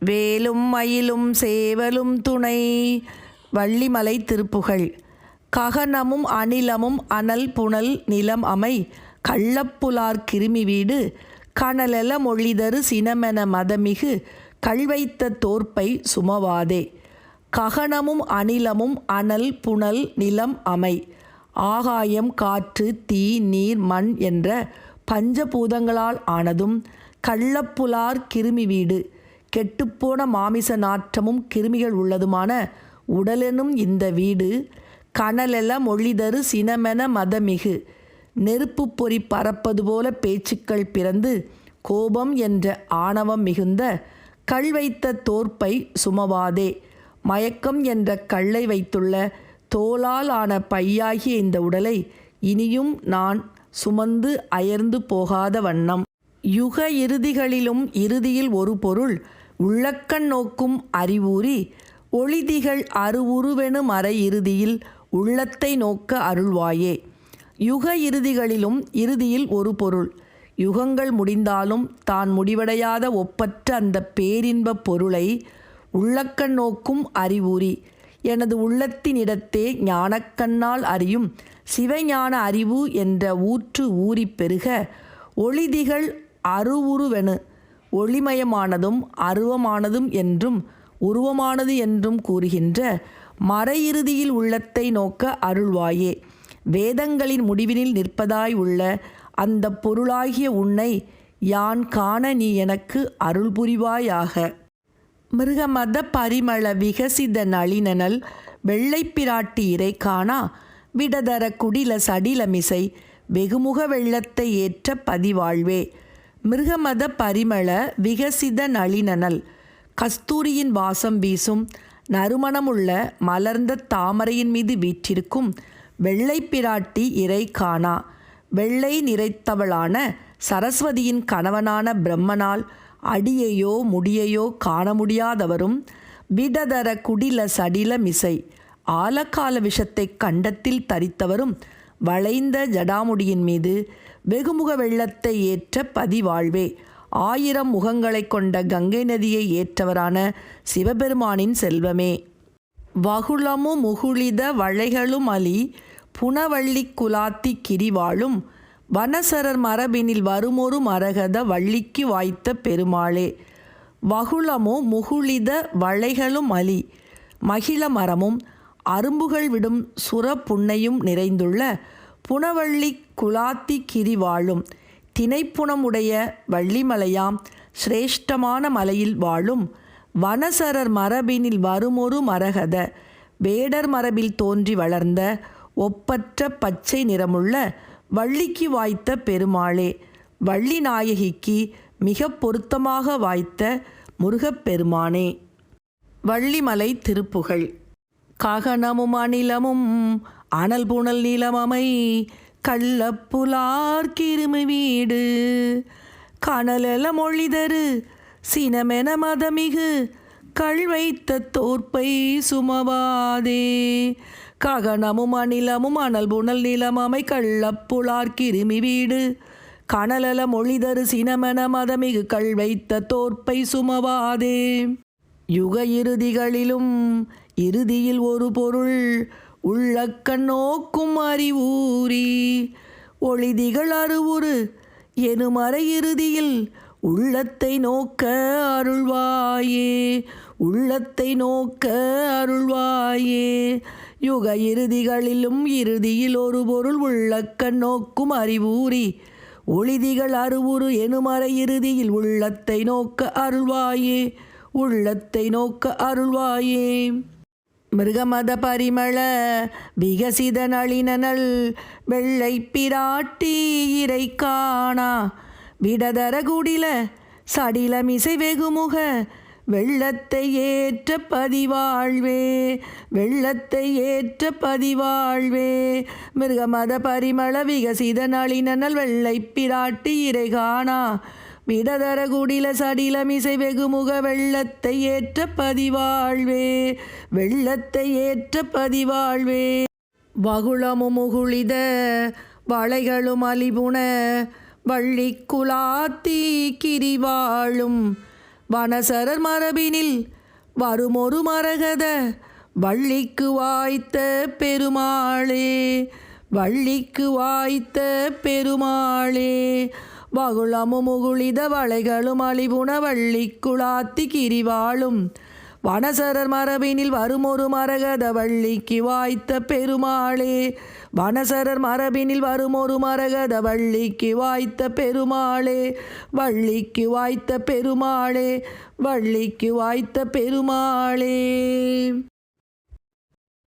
வேலும் மயிலும் சேவலும் துணை. வள்ளிமலை திருப்புகழ். ககனமும் அணிலமும் அனல் புனல் நிலம் அமை. கள்ளப்புலார் கிருமி வீடு. கனலெல மொழிதரு சினமென மதமிகு. கல்வைத்த தோற்பை சுமவாதே. ககனமும் அணிலமும் அனல் புனல் நிலம் அமை. ஆகாயம் காற்று தீ நீர் மண் என்ற பஞ்சபூதங்களால் ஆனதும் கள்ளப்புலார் கிருமி வீடு. கெட்டுப்போன மாமிச நாற்றமும் கிருமிகள் உள்ளதுமான உடலெனும் இந்த வீடு கனலெல மொழிதரு சினமென மதமிகு. நெருப்பு பொறி பறப்பது போல பேச்சுக்கள் பிறந்து கோபம் என்ற ஆணவம் மிகுந்த கள் வைத்த தோற்பை சுமவாதே. மயக்கம் என்ற கல்லை வைத்துள்ள தோலால் ஆன பையாகிய இந்த உடலை இனியும் நான் சுமந்து அயர்ந்து போகாத வண்ணம். யுக இறுதிகளிலும் இறுதியில் ஒரு பொருள் உள்ளக்கண் நோக்கும் அறிவூறி ஒளிதிகள் அருவுருவெனு மறை இறுதியில் உள்ளத்தை நோக்க அருள்வாயே. யுக இறுதிகளிலும் இறுதியில் ஒரு பொருள். யுகங்கள் முடிந்தாலும் தான் முடிவடையாத ஒப்பற்ற அந்த பேரின்பப் பொருளை உள்ளக்கண் நோக்கும் அறிவூறி. எனது உள்ளத்தினிடத்தே ஞானக்கண்ணால் அறியும் சிவஞான அறிவு என்ற ஊற்று ஊறி பெருக ஒளிதிகள் அருவுருவெனு ஒளிமயமானதும் அருவமானதும் என்றும் உருவமானது என்றும் கூறுகின்ற மறையிறுதியில் உள்ளத்தை நோக்க அருள்வாயே. வேதங்களின் முடிவினில் நிற்பதாய் உள்ள அந்த பொருளாகிய உன்னை யான் காண நீ எனக்கு அருள் புரிவாயாக மிருகமத பரிமள விகசித நளினனல் வெள்ளைப்பிராட்டி இறை காணா விடதர குடில சடிலமிசை வெகுமுக வெள்ளத்தை ஏற்ற பதிவாழ்வே. மிருகமத பரிமள விகசித நளினனல். கஸ்தூரியின் வாசம் வீசும் நறுமணமுள்ள மலர்ந்த தாமரையின் மீது வீற்றிருக்கும் வெள்ளை பிராட்டி இறை காணா. வெள்ளை நிறைத்தவளான சரஸ்வதியின் கணவனான பிரம்மனால் அடியையோ முடியையோ காண முடியாதவரும் விடதர குடில சடில மிசை. ஆலக்கால விஷத்தை கண்டத்தில் தரித்தவரும் வளைந்த ஜடாமுடியின் மீது வெகுமுக வெள்ளத்தை ஏற்ற பதிவாழ்வே. ஆயிரம் முகங்களை கொண்ட கங்கை நதியை ஏற்றவரான சிவபெருமானின் செல்வமே. வகுளமு முகுளித வளைகளும் அலி புனவள்ளி குலாத்தி கிரிவாளும் வனசரர் மரபினில் வருமொரு மரகத வள்ளிக்கு வாய்த்த பெருமாளே. வகுளமோ முகுளித வளைகளும் அலி மகிழ மரமும் அரும்புகள் விடும் சுர புன்னையும் நிறைந்துள்ள புனவள்ளி குலாத்தி கிரிவாளும் திணைப்புணமுடைய வள்ளிமலையாம் சிரேஷ்டமான மலையில் வாழும். வனசரர் மரபினில் வருமொரு மரகத. வேடர் மரபில் தோன்றி வளர்ந்த ஒப்பற்ற பச்சை நிறமுள்ள வள்ளிக்கு வாய்த்த பெருமாளே. வள்ளி நாயகிக்கு மிக பொருத்தமாக வாய்த்த முருகப்பெருமானே வள்ளிமலை திருப்புகழ். காகனமும் அனிலமும் அனல் புனல் நிலமமை கள்ளப்புலார் கிருமி வீடு. கனலெல மொழிதரு சினமென மதமிகு கள் வைத்த தோற்பை சுமவாதே. ககனமும் அநிலமும் அனல் புனல் நிலமமை கள்ளப்புலார் கிருமி வீடு. கனலல மொழிதரு சினமென மதமிகு கள் வைத்த தோற்பை சுமவாதே. யுக இறுதிகளிலும் இறுதியில் ஒரு பொருள் உள்ளக்கண் நோக்கும் அறிவூரி ஒளிதிகள் அருவுரு எனுமறை இறுதியில் உள்ளத்தை நோக்க அருள்வாயே உள்ளத்தை நோக்க அருள்வாயே. யுக இறுதிகளிலும் இறுதியில் ஒரு பொருள் உள்ளக்கண் நோக்கும் அறிவூரி ஒளிதிகள் அருவுரு எனுமறை இறுதியில் உள்ளத்தை நோக்க அருள்வாயே உள்ளத்தை நோக்க அருள்வாயே. மிருகமத பரிமள விகசித நளினல் வெள்ளை பிராட்டி இறை காணா விடதர குடில சடிலமிசை வெகுமுக வெள்ளத்தை ஏற்ற பதிவாழ்வே. வெள்ளத்தை ஏற்ற பதிவாழ்வே. மிருகமத பரிமள விகசித நளினல் வெள்ளை பிராட்டி இறை காணா விடதர குடில சடிலமிசை வெகுமுக வெள்ளத்தை ஏற்ற பதிவாழ்வே வெள்ளத்தை ஏற்ற பதிவாழ்வே. வகுளமும் முகுளித வளைகளும் அலிபுண வள்ளி குலாத்தி கிரிவாழும் வனசரர் மரபினில் வருமொரு மரகத வள்ளிக்கு வாய்த்த பெருமாளே வள்ளிக்கு வாய்த்த பெருமாளே. வகுளமும் முகுளித வளைகளும் அழிவுண வள்ளி குளாத்தி கிரிவாளும் வனசரர் மரபினில் வருமொரு மரகத வள்ளிக்கு வாய்த்த பெருமாளே வனசரர் மரபினில் வருமொரு மரகத வள்ளிக்கு வாய்த்த பெருமாளே வள்ளிக்கு வாய்த்த பெருமாளே வள்ளிக்கு வாய்த்த பெருமாளே